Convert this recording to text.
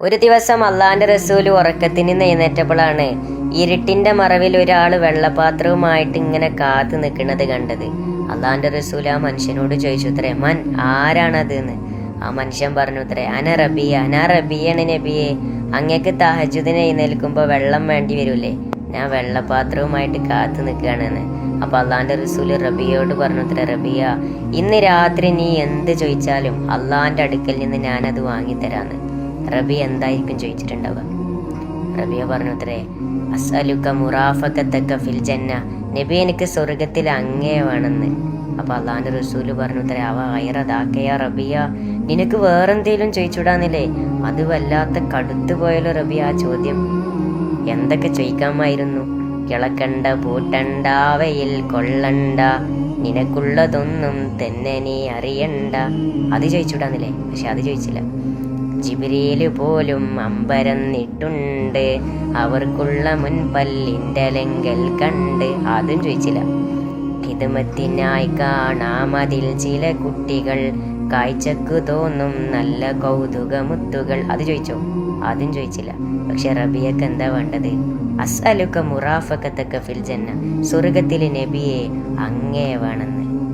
ഒരു ദിവസം അള്ളാന്റെ റസൂൽ ഉറക്കത്തിന് നിന്ന് എഴുന്നേറ്റപ്പോഴാണ് ഇരുട്ടിന്റെ മറവിൽ ഒരാൾ വെള്ളപാത്രവുമായിട്ട് ഇങ്ങനെ കാത്തു നിൽക്കുന്നത് കണ്ടത്. അള്ളാന്റെ റസൂൽ ആ മനുഷ്യനോട് ചോദിച്ചു ഉത്തരേ മൻ ആരാണത് എന്ന് ആ മനുഷ്യൻ പറഞ്ഞു ഉത്തരേ അന റബിയ അന റബിയാണ് നബിയെ. അങ്ങക്ക് തഹജുദിനെ എഴുന്നേൽക്കുമ്പോ വെള്ളം വേണ്ടി വരൂലേ. ഞാൻ വെള്ളപാത്രവുമായിട്ട് കാത്തു നിൽക്കുകയാണെന്ന്. അപ്പൊ അള്ളാന്റെ റസൂൽ റബിയോട് പറഞ്ഞു അത്ര റബിയ ഇന്ന് രാത്രി നീ എന്ത് ചോദിച്ചാലും അള്ളാന്റെ അടുക്കൽ നിന്ന് ഞാനത് വാങ്ങിത്തരാന്ന്. റബി എന്തായിരിക്കും ചോദിച്ചിട്ടുണ്ടാവുക? റബിയ പറഞ്ഞു അത്രേ അസലുക്ക മുറാഫക്കത്തക്ക ഫിൽ ജന്ന നബി എനിക്ക് സ്വർഗത്തിൽ അങ്ങേ വേണമെന്ന് അപ്പൊ അള്ളാന്റെ റസൂൽ പറഞ്ഞു അത്രേ അവ അയറതാക്കയ റബിയ. നിനക്ക് വേറെന്തേലും ചോദിച്ചുവിടാന്നില്ലേ അത് വല്ലാത്ത കടുത്തു പോയല്ലോ റബിയ ആ ചോദ്യം. എന്തൊക്കെ ചോദിക്കാമായിരുന്നു? കിളക്കണ്ട പൂട്ടണ്ട അവയിൽ കൊള്ളണ്ട. നിനക്കുള്ളതൊന്നും തന്നെ നീ അറിയണ്ട. അത് ചോദിച്ചുവിടാന്നില്ലേ? പക്ഷെ അത് ചോദിച്ചില്ല. ജിബിരിയിൽ പോലും അമ്പരന്നിട്ടുണ്ട് അവർക്കുള്ള മുൻപല്ലിന്റെ ലെങ്കൽ കണ്ട്. അതും ചോദിച്ചില്ല. ഹിതമത്തിനായി കാണാമതിൽ ചില കുട്ടികൾ. കാഴ്ചക്ക് തോന്നും നല്ല കൗതുകമുത്തുകൾ. അത് ചോദിച്ചോ? ആദ്യം ചോദിച്ചില്ല. പക്ഷെ റബിയക്ക് എന്താ വേണ്ടത്? അസ്അലുക്ക മുറാഫക്കത്തക്ക ഫിൽ ജന്ന. സ്വർഗത്തിലെ നബിയെ അങ്ങേ വേണമെന്ന്.